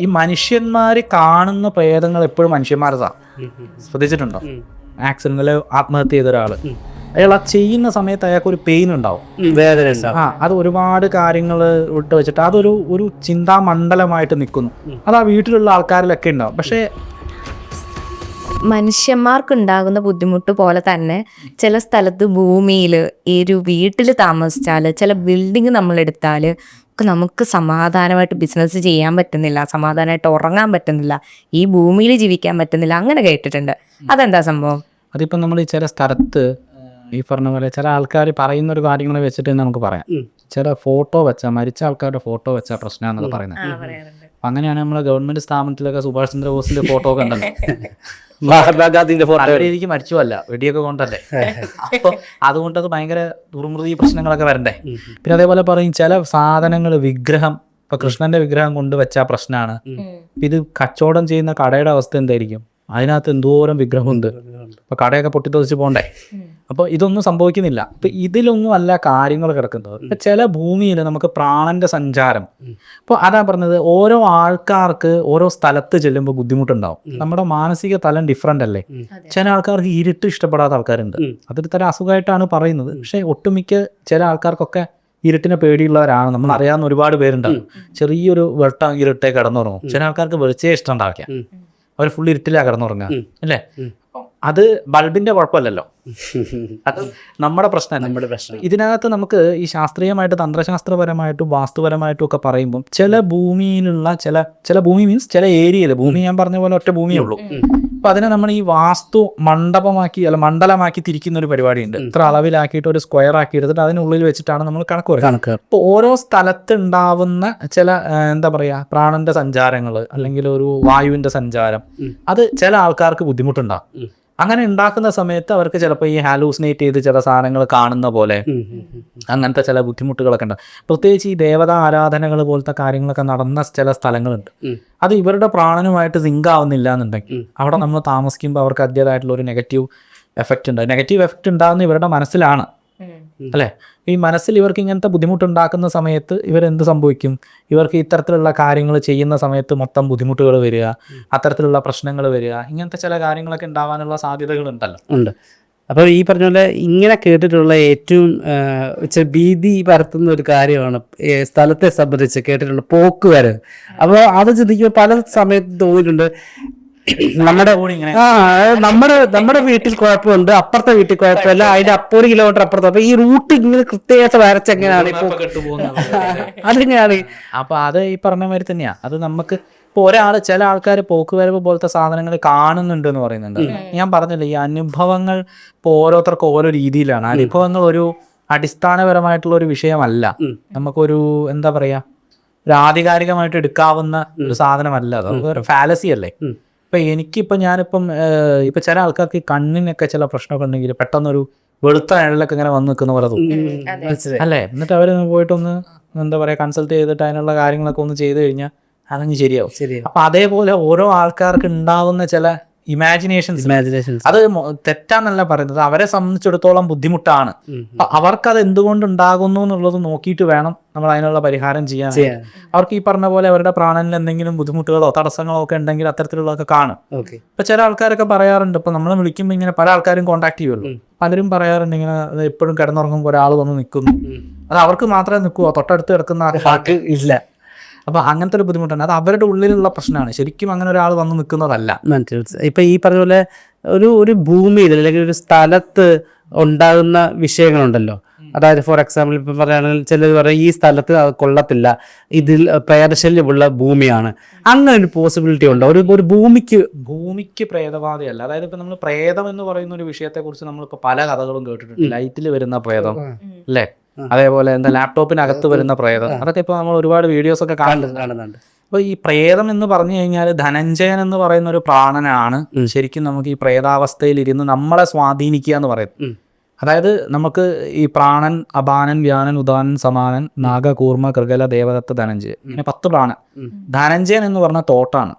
ഈ മനുഷ്യന്മാര് കാണുന്ന പ്രേതങ്ങൾ എപ്പോഴും മനുഷ്യന്മാരതാ. ശ്രദ്ധിച്ചിട്ടുണ്ടോ? ആക്സിഡന്റിൽ ആത്മഹത്യ ചെയ്ത ഒരാൾ. അയാൾ ആ ചെയ്യുന്ന സമയത്ത് അയാൾക്ക് ഒരു പെയിൻ ഉണ്ടാവും. വേദന ആ അത് ഒരുപാട് കാര്യങ്ങൾ വിട്ട് വെച്ചിട്ട് അതൊരു ഒരു ചിന്താമണ്ഡലമായിട്ട് നിൽക്കുന്നു. അത് ആ വീട്ടിലുള്ള ആൾക്കാരിലൊക്കെ ഉണ്ടാവും. പക്ഷേ മനുഷ്യന്മാർക്കുണ്ടാകുന്ന ബുദ്ധിമുട്ട് പോലെ തന്നെ ചില സ്ഥലത്ത് ഭൂമിയിൽ ഈ ഒരു വീട്ടിൽ താമസിച്ചാൽ ചില ബിൽഡിങ് നമ്മൾ എടുത്താൽ ഒക്കെ നമുക്ക് സമാധാനമായിട്ട് ബിസിനസ് ചെയ്യാൻ പറ്റുന്നില്ല സമാധാനമായിട്ട് ഉറങ്ങാൻ പറ്റുന്നില്ല ഈ ഭൂമിയിൽ ജീവിക്കാൻ പറ്റുന്നില്ല അങ്ങനെ കേട്ടിട്ടുണ്ട്. അതെന്താ സംഭവം? അതിപ്പോൾ നമ്മൾ ഈ ചില സ്ഥലത്ത് ഈ പറഞ്ഞ പോലെ ചില ആൾക്കാർ പറയുന്ന ഒരു കാര്യങ്ങളെ വെച്ചിട്ട് നമുക്ക് പറയാം. ചില ഫോട്ടോ വെച്ചാൽ മരിച്ച ആൾക്കാരുടെ ഫോട്ടോ വെച്ചാൽ പ്രശ്നമാണെന്നൊക്കെ പറയുന്നത്. അങ്ങനെയാണ് നമ്മളെ ഗവൺമെന്റ് സ്ഥാപനത്തിലൊക്കെ സുഭാഷ് ചന്ദ്രബോസിന്റെ ഫോട്ടോ കണ്ടത്. മഹാത്മാഗാന്ധിന്റെ ഫോട്ടോ എനിക്ക് മരിച്ചു മരിച്ചുവല്ല വെടിയൊക്കെ കൊണ്ടല്ലേ. അപ്പൊ അതുകൊണ്ട് അത് ഭയങ്കര ദുർമൃതി പ്രശ്നങ്ങളൊക്കെ വരണ്ടേ. പിന്നെ അതേപോലെ പറയും ചില സാധനങ്ങൾ വിഗ്രഹം ഇപ്പൊ കൃഷ്ണന്റെ വിഗ്രഹം കൊണ്ട് വെച്ച പ്രശ്നമാണ്. ഇത് കച്ചവടം ചെയ്യുന്ന കടയുടെ അവസ്ഥ എന്തായിരിക്കും? അതിനകത്ത് എന്തോരം വിഗ്രഹമുണ്ട്. അപ്പൊ കടയൊക്കെ പൊട്ടിത്തെറിച്ച് പോകണ്ടേ അപ്പോൾ ഇതൊന്നും സംഭവിക്കുന്നില്ല. അപ്പോൾ ഇതിലൊന്നും അല്ല കാര്യങ്ങൾ കിടക്കുന്നത്. ഇപ്പം ചില ഭൂമിയിൽ നമുക്ക് പ്രാണന്റെ സഞ്ചാരം. അപ്പോൾ അതാ പറഞ്ഞത് ഓരോ ആൾക്കാർക്ക് ഓരോ സ്ഥലത്ത് ചെല്ലുമ്പോൾ ബുദ്ധിമുട്ടുണ്ടാവും. നമ്മുടെ മാനസിക തലം ഡിഫറെന്റ് അല്ലേ? ചില ആൾക്കാർക്ക് ഇരുട്ട് ഇഷ്ടപ്പെടാത്ത ആൾക്കാരുണ്ട്. അതൊരു തരം അസുഖമായിട്ടാണ് പറയുന്നത്. പക്ഷേ ഒട്ടുമിക്ക ചില ആൾക്കാർക്കൊക്കെ ഇരുട്ടിനെ പേടിയുള്ളവരാണ്. നമ്മൾ അറിയാവുന്ന ഒരുപാട് പേരുണ്ടാവും ചെറിയൊരു വെട്ടം ഇരുട്ടേ കിടന്നുറങ്ങും. ചില ആൾക്കാർക്ക് വെളിച്ചേ ഇഷ്ടം ഉണ്ടാവില്ല. അവർ ഫുൾ ഇരുട്ടിലാണ് കിടന്നുറങ്ങുക. അല്ലേ. അത് ബൾബിന്റെ കുഴപ്പമല്ലല്ലോ. അത് നമ്മുടെ പ്രശ്നം നമ്മുടെ പ്രശ്നം. ഇതിനകത്ത് നമുക്ക് ഈ ശാസ്ത്രീയമായിട്ട് തന്ത്രശാസ്ത്രപരമായിട്ടും വാസ്തുപരമായിട്ടും ഒക്കെ പറയുമ്പോൾ ചില ഭൂമിയിലുള്ള ചില ചില ഭൂമി മീൻസ് ചില ഏരിയയിൽ ഭൂമി ഞാൻ പറഞ്ഞ പോലെ ഒറ്റ ഭൂമിയേ ഉള്ളൂ. അപ്പൊ അതിനെ നമ്മൾ ഈ വാസ്തു മണ്ഡപമാക്കി അല്ല മണ്ഡലമാക്കി തിരിക്കുന്ന ഒരു പരിപാടിയുണ്ട്. ഇത്ര അളവിലാക്കിയിട്ട് ഒരു സ്ക്വയർ ആക്കി എടുത്തിട്ട് അതിനുള്ളിൽ വെച്ചിട്ടാണ് നമ്മൾ കണക്ക് പറയുന്നത്. കണക്ക് അപ്പൊ ഓരോ സ്ഥലത്ത് ഉണ്ടാവുന്ന ചില എന്താ പറയാ പ്രാണന്റെ സഞ്ചാരങ്ങൾ അല്ലെങ്കിൽ ഒരു വായുവിന്റെ സഞ്ചാരം അത് ചില ആൾക്കാർക്ക് ബുദ്ധിമുട്ടുണ്ടാകും. അങ്ങനെ ഉണ്ടാക്കുന്ന സമയത്ത് അവർക്ക് ചിലപ്പോൾ ഈ ഹാലൂസിനേറ്റ് ചെയ്ത് ചില സാധനങ്ങൾ കാണുന്ന പോലെ. അങ്ങനത്തെ ചില ബുദ്ധിമുട്ടുകളൊക്കെ ഉണ്ട്. പ്രത്യേകിച്ച് ഈ ദേവതാ ആരാധനകൾ പോലത്തെ കാര്യങ്ങളൊക്കെ നടന്ന ചില സ്ഥലങ്ങളുണ്ട്. അത് ഇവരുടെ പ്രാണനുമായിട്ട് സിങ്ക് ആവുന്നില്ല എന്നുണ്ടെങ്കിൽ അവിടെ നമ്മൾ താമസിക്കുമ്പോൾ അവർക്ക് അതിന്റെതായിട്ടുള്ള ഒരു നെഗറ്റീവ് എഫക്റ്റ് ഉണ്ട്. നെഗറ്റീവ് എഫക്റ്റ് ഉണ്ടാകുന്ന ഇവരുടെ മനസ്സിലാണ്. അല്ലേ? ഈ മനസ്സിൽ ഇവർക്ക് ഇങ്ങനത്തെ ബുദ്ധിമുട്ടുണ്ടാക്കുന്ന സമയത്ത് ഇവരെന്ത് സംഭവിക്കും? ഇവർക്ക് ഇത്തരത്തിലുള്ള കാര്യങ്ങൾ ചെയ്യുന്ന സമയത്ത് മൊത്തം ബുദ്ധിമുട്ടുകൾ വരിക അത്തരത്തിലുള്ള പ്രശ്നങ്ങൾ വരിക ഇങ്ങനത്തെ ചില കാര്യങ്ങളൊക്കെ ഉണ്ടാവാനുള്ള സാധ്യതകളുണ്ടല്ലോ ഉണ്ട്. അപ്പോൾ ഈ പറഞ്ഞ പോലെ ഇങ്ങനെ കേട്ടിട്ടുള്ള ഏറ്റവും ഭീതി പരത്തുന്ന ഒരു കാര്യമാണ് സ്ഥലത്തെ സംബന്ധിച്ച് കേട്ടിട്ടുള്ള പോക്ക് വരവ് അപ്പോൾ അത് ചിന്തിക്കുമ്പോൾ പല സമയത്ത് തോന്നിയിട്ടുണ്ട് നമ്മുടെ ഇങ്ങനെ. ആ നമ്മുടെ നമ്മുടെ വീട്ടിൽ കുഴപ്പമുണ്ട് അപ്പുറത്തെ വീട്ടിൽ കുഴപ്പമില്ല അതിന്റെ അപ്പൊ ഒരു കിലോമീറ്റർ അപ്പുറത്ത്. അപ്പൊ ഈ റൂട്ട് ഇങ്ങനെ കൃത്യമായിട്ട് വരച്ചെങ്ങനെയാണ് അതിങ്ങനെയാണ്? അപ്പൊ അത് ഈ പറഞ്ഞ മാതിരി തന്നെയാ. അത് നമുക്ക് ഇപ്പൊ ഒരാൾ ചില ആൾക്കാർ പോക്കുവരവ് പോലത്തെ സാധനങ്ങൾ കാണുന്നുണ്ട് എന്ന് പറയുന്നുണ്ട്. ഞാൻ പറഞ്ഞില്ല ഈ അനുഭവങ്ങൾ ഇപ്പൊ ഓരോരുത്തർക്കും ഓരോ രീതിയിലാണ്. അനുഭവങ്ങൾ ഒരു അടിസ്ഥാനപരമായിട്ടുള്ള ഒരു വിഷയമല്ല. നമുക്കൊരു എന്താ പറയാ ഒരു ആധികാരികമായിട്ട് എടുക്കാവുന്ന ഒരു സാധനമല്ല. അത് ഒരു ഫാലസി അല്ലേ. ഇപ്പൊ എനിക്കിപ്പോ ഞാനിപ്പം ഇപ്പം ഇപ്പൊ ചില ആൾക്കാർക്ക് ഈ കണ്ണിനൊക്കെ ചില പ്രശ്നമൊക്കെ ഉണ്ടെങ്കിൽ പെട്ടെന്നൊരു വെളുത്ത നിഴലൊക്കെ ഇങ്ങനെ വന്ന് നിൽക്കുന്ന പോലെ തോന്നും. അല്ലേ? എന്നിട്ട് അവർ പോയിട്ടൊന്ന് എന്താ പറയാ കൺസൾട്ട് ചെയ്തിട്ട് അതിനുള്ള കാര്യങ്ങളൊക്കെ ഒന്ന് ചെയ്ത് കഴിഞ്ഞാൽ അതങ്ങ് ശരിയാവും. ശരി അപ്പൊ അതേപോലെ ഓരോ ആൾക്കാർക്ക് ഉണ്ടാവുന്ന ചില ഇമാജിനേഷൻസ് ഇമാജിനേഷൻസ് അത് തെറ്റാന്നല്ല പറയുന്നത്. അവരെ സംബന്ധിച്ചിടത്തോളം ബുദ്ധിമുട്ടാണ്. അപ്പൊ അവർക്ക് അത് എന്തുകൊണ്ട് ഉണ്ടാകുന്നു എന്നുള്ളത് നോക്കിയിട്ട് വേണം നമ്മൾ അതിനുള്ള പരിഹാരം ചെയ്യാൻ. അവർക്ക് ഈ പറഞ്ഞ പോലെ അവരുടെ പ്രാണനിൽ എന്തെങ്കിലും ബുദ്ധിമുട്ടുകളോ തടസ്സങ്ങളോ ഒക്കെ ഉണ്ടെങ്കിൽ അത്തരത്തിലുള്ളതൊക്കെ കാണും. ഇപ്പൊ ചില ആൾക്കാരൊക്കെ പറയാറുണ്ട്. ഇപ്പൊ നമ്മൾ വിളിക്കുമ്പോൾ ഇങ്ങനെ പല ആൾക്കാരും കോൺടാക്ട് ചെയ്യുമല്ലോ പലരും പറയാറുണ്ട് ഇങ്ങനെ എപ്പോഴും കിടന്നുറങ്ങുമ്പോൾ ഒരാൾ വന്ന് നിൽക്കുന്നു. അത് അവർക്ക് മാത്രമേ നിൽക്കുവോ തൊട്ടടുത്ത് കിടക്കുന്ന ഇല്ല. അപ്പൊ അങ്ങനത്തെ ഒരു ബുദ്ധിമുട്ടാണ് അത് അവരുടെ ഉള്ളിലുള്ള പ്രശ്നമാണ്. ശരിക്കും അങ്ങനെ ഒരാൾ വന്ന് നിൽക്കുന്നതല്ല. മനസ്സിലായി. ഇപ്പൊ ഈ പറഞ്ഞ പോലെ ഒരു ഒരു ഭൂമിയിൽ അല്ലെങ്കിൽ ഒരു സ്ഥലത്ത് ഉണ്ടാകുന്ന വിഷയങ്ങളുണ്ടല്ലോ. അതായത് ഫോർ എക്സാമ്പിൾ ഇപ്പം പറയുകയാണെങ്കിൽ ചിലർ പറയും ഈ സ്ഥലത്ത് അത് കൊള്ളത്തില്ല. ഇതിൽ പ്രേതശല്യമുള്ള ഭൂമിയാണ്. അങ്ങനെ ഒരു പോസിബിലിറ്റി ഉണ്ടോ? ഒരു ഒരു ഭൂമിക്ക് ഭൂമിക്ക് പ്രേതബാധയല്ല. അതായത് ഇപ്പൊ നമ്മൾ പ്രേതം എന്ന് പറയുന്ന ഒരു വിഷയത്തെ കുറിച്ച് നമ്മളിപ്പോ പല കഥകളും കേട്ടിട്ടുണ്ട്. ലൈറ്റിൽ വരുന്ന പ്രേതം അല്ലേ? അതേപോലെ എന്താ ലാപ്ടോപ്പിനകത്ത് വരുന്ന പ്രേതം. അതൊക്കെ ഇപ്പൊ നമ്മൾ ഒരുപാട് വീഡിയോസ് ഒക്കെ കാണുന്നുണ്ട്. അപ്പൊ ഈ പ്രേതം എന്ന് പറഞ്ഞു കഴിഞ്ഞാൽ ധനഞ്ജയൻ എന്ന് പറയുന്ന ഒരു പ്രാണനാണ് ശരിക്കും നമുക്ക് ഈ പ്രേതാവസ്ഥയിൽ ഇരുന്ന് നമ്മളെ സ്വാധീനിക്കുക എന്ന് പറയുന്നത് അതായത് നമുക്ക് ഈ പ്രാണൻ അപാനൻ വ്യാനൻ ഉദാനൻ സമാനൻ നാഗ കൂർമ്മ കൃഗല ദേവദത്ത ധനഞ്ജയൻ. ഇങ്ങനെ പത്ത് പ്രാണൻ. ധനഞ്ജയൻ എന്ന് പറഞ്ഞ തോട്ടാണ്.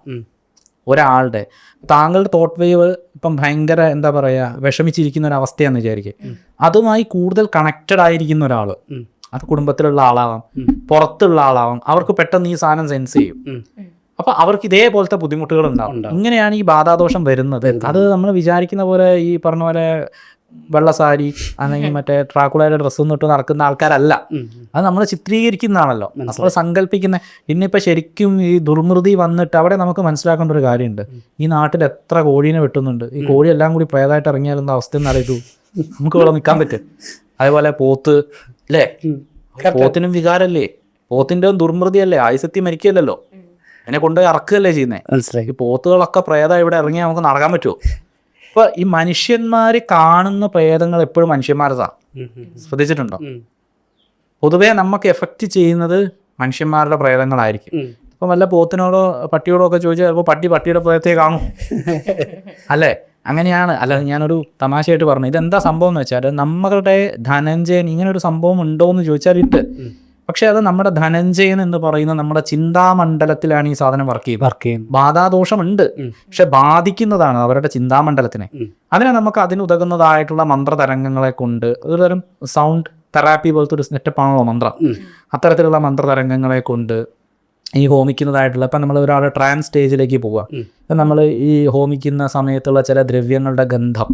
ഒരാളുടെ. താങ്കളുടെ തോട്ട് വേവ് ഇപ്പം ഭയങ്കര എന്താ പറയുക വിഷമിച്ചിരിക്കുന്ന ഒരു അവസ്ഥയാണെന്ന് വിചാരിക്കുക അതുമായി കൂടുതൽ കണക്റ്റഡ് ആയിരിക്കുന്ന ഒരാൾ അത് കുടുംബത്തിലുള്ള ആളാവാം പുറത്തുള്ള ആളാവാം അവർക്ക് പെട്ടെന്ന് ഈ സാധനം സെൻസ് ചെയ്യും. അപ്പൊ അവർക്ക് ഇതേപോലത്തെ ബുദ്ധിമുട്ടുകൾ ഉണ്ടാവും. ഇങ്ങനെയാണ് ഈ ബാധാദോഷം വരുന്നത്. അത് നമ്മൾ വിചാരിക്കുന്ന പോലെ ഈ പറഞ്ഞ പോലെ വെള്ള സാരി അല്ലെങ്കിൽ മറ്റേ ട്രാക്കുളയുടെ ഡ്രസ്സ് ഇട്ട് നടക്കുന്ന ആൾക്കാരല്ല. അത് നമ്മൾ ചിത്രീകരിക്കുന്നതാണല്ലോ. നമ്മൾ സങ്കല്പിക്കുന്ന ഇന്നിപ്പോ ശരിക്കും ഈ ദുർമൃതി വന്നിട്ട് അവിടെ നമുക്ക് മനസ്സിലാക്കേണ്ട ഒരു കാര്യമുണ്ട്. ഈ നാട്ടിൽ എത്ര കോഴീനെ വെട്ടുന്നുണ്ട്. ഈ കോഴി എല്ലാം കൂടി പ്രേതായിട്ട് ഇറങ്ങിയാലുള്ള അവസ്ഥ എന്ന് അറിയൂ. നമുക്ക് ഇവിടെ നിൽക്കാൻ പറ്റും. അതേപോലെ പോത്ത് അല്ലേ പോത്തിനും വികാരല്ലേ? പോത്തിന്റെ ദുർമൃതിയല്ലേ? ആയുസത്തി മരിക്കല്ലോ എന്നെ കൊണ്ടുപോയി ഇറക്കുകയല്ലേ ചെയ്യുന്നത് മനസ്സിലായി. ഈ പോത്തുകളൊക്കെ പ്രേതം ഇവിടെ ഇറങ്ങിയാൽ നമുക്ക് നടക്കാൻ പറ്റുമോ? ഇപ്പൊ ഈ മനുഷ്യന്മാർ കാണുന്ന പ്രേതങ്ങൾ എപ്പോഴും മനുഷ്യന്മാരതാ. ശ്രദ്ധിച്ചിട്ടുണ്ടോ? പൊതുവേ നമുക്ക് എഫക്റ്റ് ചെയ്യുന്നത് മനുഷ്യന്മാരുടെ പ്രേതങ്ങളായിരിക്കും. ഇപ്പം വല്ല പോത്തിനോടോ പട്ടിയോടോ ഒക്കെ ചോദിച്ചാൽ ചിലപ്പോൾ പട്ടി പട്ടിയുടെ പ്രേതത്തെ കാണും. അല്ലേ? അങ്ങനെയാണ്. അല്ല ഞാനൊരു തമാശയായിട്ട് പറഞ്ഞു. ഇതെന്താ സംഭവം എന്ന് വെച്ചാൽ നമ്മളുടെ ധനഞ്ജയൻ ഇങ്ങനെ ഒരു സംഭവം ഉണ്ടോ എന്ന് ചോദിച്ചാൽ ഇട്ട്. പക്ഷെ അത് നമ്മുടെ ധനഞ്ജയൻ എന്ന് പറയുന്ന നമ്മുടെ ചിന്താമണ്ഡലത്തിലാണ് ഈ സാധനം വർക്ക് ചെയ്യുന്നത്. വർക്ക് ചെയ്യുന്നത്. ബാധാദോഷമുണ്ട്. പക്ഷെ ബാധിക്കുന്നതാണ് അവരുടെ ചിന്താമണ്ഡലത്തിനെ. അതിനെ നമുക്ക് അതിന് ഉതകുന്നതായിട്ടുള്ള മന്ത്രതരംഗങ്ങളെ കൊണ്ട് ഒരു തരം സൗണ്ട് തെറാപ്പി പോലത്തെ ഒരു സെറ്റപ്പാണല്ലോ മന്ത്രം. അത്തരത്തിലുള്ള മന്ത്രതരംഗങ്ങളെ കൊണ്ട് ഈ ഹോമിക്കുന്നതായിട്ടുള്ള ഇപ്പം നമ്മൾ ഒരാളെ ട്രാൻസ് സ്റ്റേജിലേക്ക് പോവുക. ഇപ്പം നമ്മൾ ഈ ഹോമിക്കുന്ന സമയത്തുള്ള ചില ദ്രവ്യങ്ങളുടെ ഗന്ധം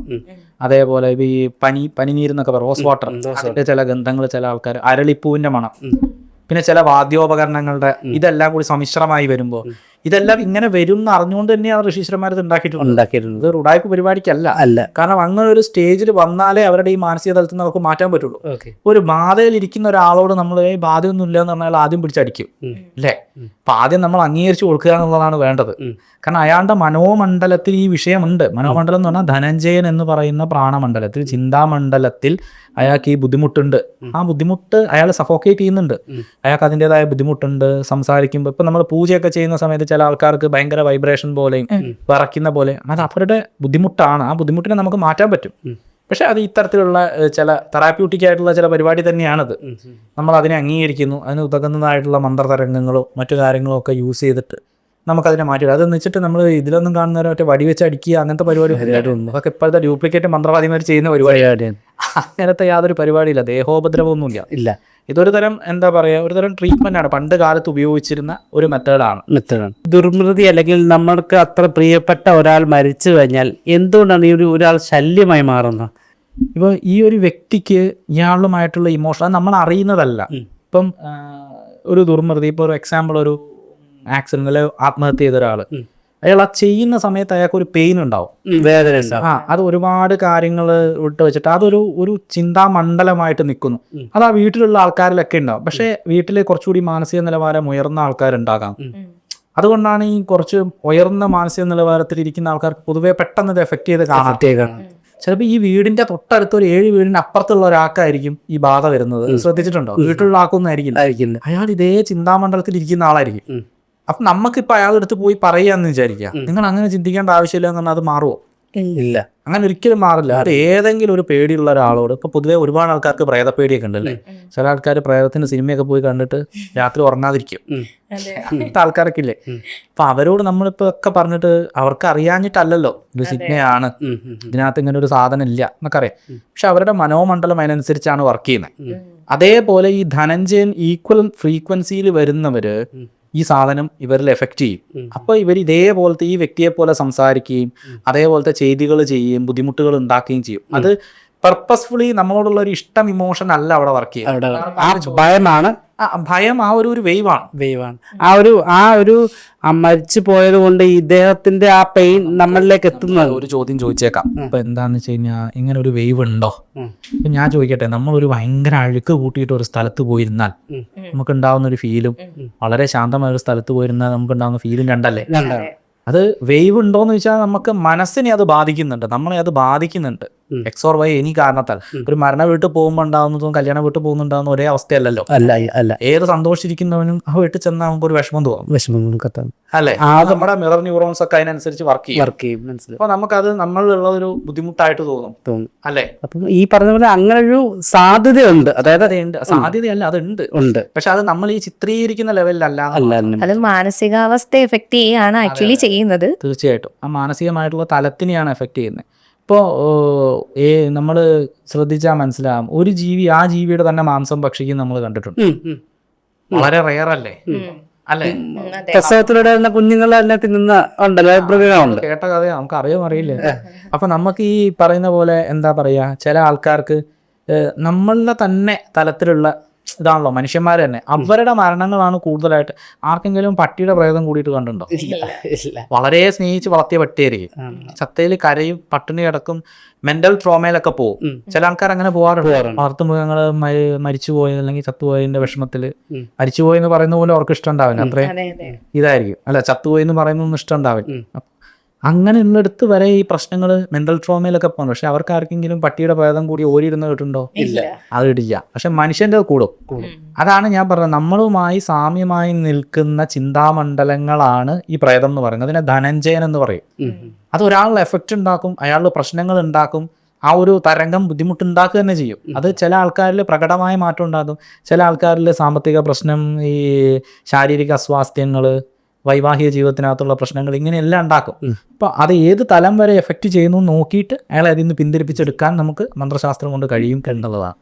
അതേപോലെ ഈ പനി പനിനീരെന്നൊക്കെ പറയും റോസ് വാട്ടർ അതിന്റെ ചില ഗന്ധങ്ങൾ ചില ആൾക്കാർ അരളിപ്പൂവിന്റെ മണം. പിന്നെ ചില വാദ്യോപകരണങ്ങളുടെ ഇതെല്ലാം കൂടി സമ്മിശ്രമായി വരുമ്പോൾ ഇതെല്ലാം ഇങ്ങനെ വരും എന്ന് അറിഞ്ഞുകൊണ്ട് തന്നെയാണ് ഋഷീശ്വരന്മാർ ഇത് ഉണ്ടാക്കിയിട്ടുള്ളത്. ഉണ്ടാക്കിയിട്ടുണ്ട് ഇത് പരിപാടിക്കല്ല. അല്ല. കാരണം അങ്ങനെ ഒരു സ്റ്റേജിൽ വന്നാലേ അവരുടെ ഈ മാനസിക തലത്തിൽ അവർക്ക് മാറ്റാൻ പറ്റുള്ളൂ. ഒരു ബാധയിൽ ഇരിക്കുന്ന ഒരാളോട് നമ്മൾ ഈ ബാധയൊന്നും ഇല്ല എന്ന് പറഞ്ഞാൽ ആദ്യം പിടിച്ചടിക്കും അല്ലേ? അപ്പൊ ആദ്യം നമ്മൾ അംഗീകരിച്ചു കൊടുക്കുക എന്നുള്ളതാണ് വേണ്ടത്. കാരണം അയാളുടെ മനോമണ്ഡലത്തിൽ ഈ വിഷയമുണ്ട്. മനോമണ്ഡലം എന്ന് പറഞ്ഞാൽ ധനഞ്ജയൻ എന്ന് പറയുന്ന പ്രാണമണ്ഡലത്തിൽ ചിന്താമണ്ഡലത്തിൽ അയാൾക്ക് ഈ ബുദ്ധിമുട്ടുണ്ട്. ആ ബുദ്ധിമുട്ട് അയാൾ സഫോക്കേറ്റ് ചെയ്യുന്നുണ്ട്. അയാൾക്ക് അതിന്റെതായ ബുദ്ധിമുട്ടുണ്ട് സംസാരിക്കുമ്പോൾ ഇപ്പൊ നമ്മൾ പൂജയൊക്കെ ചെയ്യുന്ന സമയത്ത് ചില ആൾക്കാർക്ക് ഭയങ്കര വൈബ്രേഷൻ പോലെയും വിറയ്ക്കുന്ന പോലെ അത് അവരുടെ ബുദ്ധിമുട്ടാണ്. ആ ബുദ്ധിമുട്ടിനെ നമുക്ക് മാറ്റാൻ പറ്റും. പക്ഷെ അത് ഇത്തരത്തിലുള്ള ചില തെറാപ്യൂട്ടിക് ആയിട്ടുള്ള ചില പരിപാടി തന്നെയാണത്. നമ്മൾ അതിനെ അംഗീകരിക്കുന്നു. അതിന് ഉതകുന്നതായിട്ടുള്ള മന്ത്രതരംഗങ്ങളോ മറ്റു കാര്യങ്ങളോ ഒക്കെ യൂസ് ചെയ്തിട്ട് നമുക്കതിനെ മാറ്റി അതെന്ന് വെച്ചിട്ട് നമ്മൾ ഇതിലൊന്നും കാണുന്നവരെ മറ്റേ വടിവെച്ച് അടിക്കുക അങ്ങനത്തെ പരിപാടി അതൊക്കെ ഇപ്പോഴത്തെ ഡ്യൂപ്ലിക്കേറ്റ് മന്ത്രവാദിമാർ ചെയ്യുന്ന പരിപാടി പരിപാടിയാണ് അങ്ങനത്തെ യാതൊരു പരിപാടിയില്ല. ദേഹോപദ്രവമൊന്നുമില്ല. ഇല്ല. ഇതൊരു തരം എന്താ പറയുക ഒരു തരം ട്രീറ്റ്മെന്റ് ആണ്. പണ്ട് കാലത്ത് ഉപയോഗിച്ചിരുന്ന ഒരു മെത്തേഡാണ് മെത്തേഡാണ് ദുർമൃതി അല്ലെങ്കിൽ നമ്മൾക്ക് അത്ര പ്രിയപ്പെട്ട ഒരാൾ മരിച്ചു കഴിഞ്ഞാൽ എന്തുകൊണ്ടാണ് ഈ ഒരു ഒരാൾ ശല്യമായി മാറുന്നത്? ഇപ്പോൾ ഈ ഒരു വ്യക്തിക്ക് ഇയാളുമായിട്ടുള്ള ഇമോഷൻ അത് നമ്മൾ അറിയുന്നതല്ല. ഇപ്പം ഒരു ദുർമൃതി ഇപ്പോൾ ഒരു എക്സാമ്പിൾ ഒരു ആക്സിഡന്റിൽ ആത്മഹത്യ ചെയ്ത ഒരാൾ അയാൾ ആ ചെയ്യുന്ന സമയത്ത് അയാൾക്ക് ഒരു പെയിൻ ഉണ്ടാവും. വേദന ആ അത് ഒരുപാട് കാര്യങ്ങൾ വിട്ട് വെച്ചിട്ട് അതൊരു ഒരു ചിന്താമണ്ഡലമായിട്ട് നിൽക്കുന്നു. അത് ആ വീട്ടിലുള്ള ആൾക്കാരിലൊക്കെ ഉണ്ടാവും. പക്ഷേ വീട്ടിൽ കുറച്ചുകൂടി മാനസിക നിലവാരം ഉയർന്ന ആൾക്കാരുണ്ടാകാം. അതുകൊണ്ടാണ് ഈ കുറച്ച് ഉയർന്ന മാനസിക നിലവാരത്തിൽ ഇരിക്കുന്ന ആൾക്കാർക്ക് പൊതുവെ പെട്ടെന്ന് ഇത് എഫക്ട് ചെയ്ത് കാണാം. പ്രത്യേകമാണ് ചിലപ്പോൾ ഈ വീടിന്റെ തൊട്ടടുത്ത് ഒരു ഏഴ് വീടിന് അപ്പുറത്തുള്ള ഒരാൾക്കായിരിക്കും ഈ ബാധ വരുന്നത്. ശ്രദ്ധിച്ചിട്ടുണ്ടോ? വീട്ടിലുള്ള ആൾക്കൊന്നും ആയിരിക്കില്ല. അയാൾ ഇതേ ചിന്താമണ്ഡലത്തിൽ ഇരിക്കുന്ന ആളായിരിക്കും. അപ്പൊ നമുക്കിപ്പോ അയാളുടെ അടുത്ത് പോയി പറയാന്ന് വിചാരിക്കുക. നിങ്ങൾ അങ്ങനെ ചിന്തിക്കേണ്ട ആവശ്യമില്ല എന്ന് പറഞ്ഞാൽ അത് മാറുമോ ഇല്ല. അങ്ങനെ ഒരിക്കലും മാറില്ല. അത് ഏതെങ്കിലും ഒരു പേടിയുള്ള ഒരാളോട് ഇപ്പൊ പൊതുവേ ഒരുപാട് ആൾക്കാർക്ക് പ്രേതപ്പേടിയൊക്കെ ഉണ്ടല്ലേ ചില ആൾക്കാർ പ്രേതത്തിന്റെ സിനിമയൊക്കെ പോയി കണ്ടിട്ട് രാത്രി ഉറങ്ങാതിരിക്കും. അങ്ങനത്തെ ആൾക്കാരൊക്കെ ഇല്ലേ? അപ്പൊ അവരോട് നമ്മളിപ്പോ ഒക്കെ പറഞ്ഞിട്ട് അവർക്ക് അറിയാഞ്ഞിട്ടല്ലല്ലോ ഇത് സിനിമയാണ്. ഇതിനകത്ത് ഇങ്ങനെ ഒരു സാധനം ഇല്ല എന്നൊക്കെ അറിയാം. പക്ഷെ അവരുടെ മനോമണ്ഡലം അതിനനുസരിച്ചാണ് വർക്ക് ചെയ്യുന്നത്. അതേപോലെ ഈ ധനഞ്ജയൻ ഈക്വൽ ഫ്രീക്വൻസിയിൽ വരുന്നവര് ഈ സാധനം ഇവരിൽ എഫക്റ്റ് ചെയ്യും. അപ്പോൾ ഇവർ ഇതേപോലത്തെ ഈ വ്യക്തിയെ പോലെ സംസാരിക്കുകയും അതേപോലത്തെ ചെയ്തികൾ ചെയ്യുകയും ബുദ്ധിമുട്ടുകൾ ഉണ്ടാക്കുകയും ചെയ്യും. അത് പർപ്പസ്ഫുള്ളി നമ്മളോടുള്ള ഒരു ഇഷ്ടം ഇമോഷൻ അല്ല അവിടെ വർക്ക് ചെയ്യുക. ഭയമാണ് ഭയം ആ ഒരു ഒരു വെയ്വാണ് വെയ്വാണ് ആ ഒരു ആ ഒരു മരിച്ചു പോയത് കൊണ്ട് ഇദ്ദേഹത്തിന്റെ ആ പെയിൻ നമ്മളിലേക്ക് എത്തുന്നത്. ഒരു ചോദ്യം ചോദിച്ചേക്കാം. ഇപ്പൊ എന്താന്ന് വെച്ച് കഴിഞ്ഞാൽ ഇങ്ങനെ ഒരു വെയ്വ് ഉണ്ടോ? ഞാൻ ചോദിക്കട്ടെ നമ്മൾ ഒരു ഭയങ്കര അഴുക്ക് കൂട്ടിയിട്ട് ഒരു സ്ഥലത്ത് പോയിരുന്നാൽ നമുക്ക് ഉണ്ടാവുന്ന ഒരു ഫീലും വളരെ ശാന്തമായ ഒരു സ്ഥലത്ത് പോയിരുന്നാൽ നമുക്ക് ഉണ്ടാവുന്ന ഫീലും രണ്ടല്ലേ അത് വെയ്വ് ഉണ്ടോന്ന് ചോദിച്ചാൽ നമുക്ക് മനസ്സിനെ അത് ബാധിക്കുന്നുണ്ട്. നമ്മളെ അത് ബാധിക്കുന്നുണ്ട്. എക്സ് ഓർ വൈ എനി കാരണത്താൽ. ഒരു മരണ വീട്ടിൽ പോകുമ്പോൾ ഉണ്ടാകുന്നതും കല്യാണ വീട്ടിൽ പോകുന്നുണ്ടാകുന്ന ഒരേ അവസ്ഥയല്ലല്ലോ? അല്ല അല്ല ഏത് സന്തോഷിച്ചിരിക്കുന്നവനും ആ വീട്ടിൽ ചെന്നാൽ നമുക്ക് ഒരു വിഷമം തോന്നും. വിഷമം കത്താൻ അല്ലെ? ആ നമ്മുടെ മിറർ ന്യൂറോൺസ് ഒക്കെ അതിനനുസരിച്ച് വർക്ക് ചെയ്യും. വർക്ക് ചെയ്യും അപ്പൊ നമുക്കത് നമ്മളുള്ള ഒരു ബുദ്ധിമുട്ടായിട്ട് തോന്നും. തോന്നും. അല്ലെ? അപ്പം ഈ പറഞ്ഞ പോലെ അങ്ങനെ ഒരു സാധ്യതയുണ്ട്. അതായത് അതുണ്ട് സാധ്യതയല്ല അതുണ്ട് ഉണ്ട്. പക്ഷെ അത് നമ്മൾ ഈ ചിത്രീകരിക്കുന്ന ലെവലിലല്ല അല്ല അല്ല. അത് മാനസികാവസ്ഥ എഫക്ട് ചെയ്യാണ് ആക്ച്വലി ചെയ്യുന്നത്. തീർച്ചയായിട്ടും. ആ മാനസികമായിട്ടുള്ള തലത്തിനെയാണ് എഫക്ട് ചെയ്യുന്നത്. ഇപ്പോൾ ഏ നമ്മൾ ശ്രദ്ധിച്ചാൽ മനസ്സിലാവും. ഒരു ജീവി ആ ജീവിയുടെ തന്നെ മാംസം ഭക്ഷിക്കും നമ്മൾ കണ്ടിട്ടുണ്ട്. വളരെ റെയർ അല്ലേ? അല്ലേ പ്രസവത്തിലൂടെ കുഞ്ഞുങ്ങളെ തന്നെ തിന്നുന്ന ഉണ്ടല്ലോ മൃഗങ്ങളുണ്ട്. കേട്ട കഥ നമുക്ക് അറിയാൻ അറിയില്ല അപ്പൊ നമുക്ക് ഈ പറയുന്ന പോലെ എന്താ പറയാ ചില ആൾക്കാർക്ക് നമ്മളുടെ തന്നെ തലത്തിലുള്ള ഇതാണല്ലോ മനുഷ്യന്മാർ തന്നെ. അവരുടെ മരണങ്ങളാണ് കൂടുതലായിട്ട് ആർക്കെങ്കിലും പട്ടിയുടെ പ്രേതം കൂടിയിട്ട് ഇല്ല വളരെ സ്നേഹിച്ച് വളർത്തിയ പട്ടിയായിരിക്കും. ചത്തയിൽ കരയും പട്ടിണി കിടക്കും മെന്റൽ ട്രോമയിലൊക്കെ പോകും. ചില ആൾക്കാർ അങ്ങനെ പോകാറുണ്ട് പോകാറുണ്ട്. വളർത്തു മൃഗങ്ങൾ മരിച്ചുപോയത് അല്ലെങ്കിൽ ചത്തുപോയതിന്റെ വിഷമത്തിൽ മരിച്ചുപോയെന്ന് എന്ന് പറയുന്ന പോലെ അവർക്ക് ഇഷ്ടം ഉണ്ടാവില്ല. അത്രയും അതെ അതെ. ഇതായിരിക്കും. അല്ല ചത്തുപോയി എന്ന് പറയുന്നൊന്നും ഇഷ്ടം ഉണ്ടാവില്ല. അങ്ങനെ ഉള്ളിടത്ത് വരെ ഈ പ്രശ്നങ്ങൾ മെന്റൽ ട്രോമയിലൊക്കെ പോകുന്നു പക്ഷെ അവർക്ക് ആർക്കെങ്കിലും പട്ടിയുടെ ഭേദം കൂടി ഓരിയിരുന്ന് കിട്ടുണ്ടോ ഇല്ല. അത് ഇടില്ല പക്ഷെ മനുഷ്യന്റെ കൂടും. കൂടും. അതാണ് ഞാൻ പറഞ്ഞത്. നമ്മളുമായി സാമ്യമായി നിൽക്കുന്ന ചിന്താമണ്ഡലങ്ങളാണ് ഈ പ്രേതം എന്ന് പറയുന്നത്. അതിനെ ധനഞ്ജയൻ എന്ന് പറയും. അത് ഒരാളുടെ എഫക്റ്റ് ഉണ്ടാക്കും അയാളുടെ പ്രശ്നങ്ങൾ ഉണ്ടാക്കും ആ ഒരു തരംഗം ബുദ്ധിമുട്ടുണ്ടാക്കുക തന്നെ ചെയ്യും. അത് ചില ആൾക്കാരിൽ പ്രകടമായ മാറ്റം ഉണ്ടാകും. ചില ആൾക്കാരിൽ സാമ്പത്തിക പ്രശ്നം ഈ ശാരീരിക അസ്വാസ്ഥ്യങ്ങൾ വൈവാഹിക ജീവിതത്തിനകത്തുള്ള പ്രശ്നങ്ങൾ ഇങ്ങനെയെല്ലാം ഉണ്ടാക്കും. അപ്പൊ അപ്പോൾ അത് ഏത് തലം വരെ എഫക്റ്റ് ചെയ്യുന്നു നോക്കിയിട്ട് അയാളെ അതിൽ നിന്ന് പിന്തിരിപ്പിച്ചെടുക്കാൻ നമുക്ക് മന്ത്രശാസ്ത്രം കൊണ്ട് കഴിയും എന്നുള്ളതാണ്.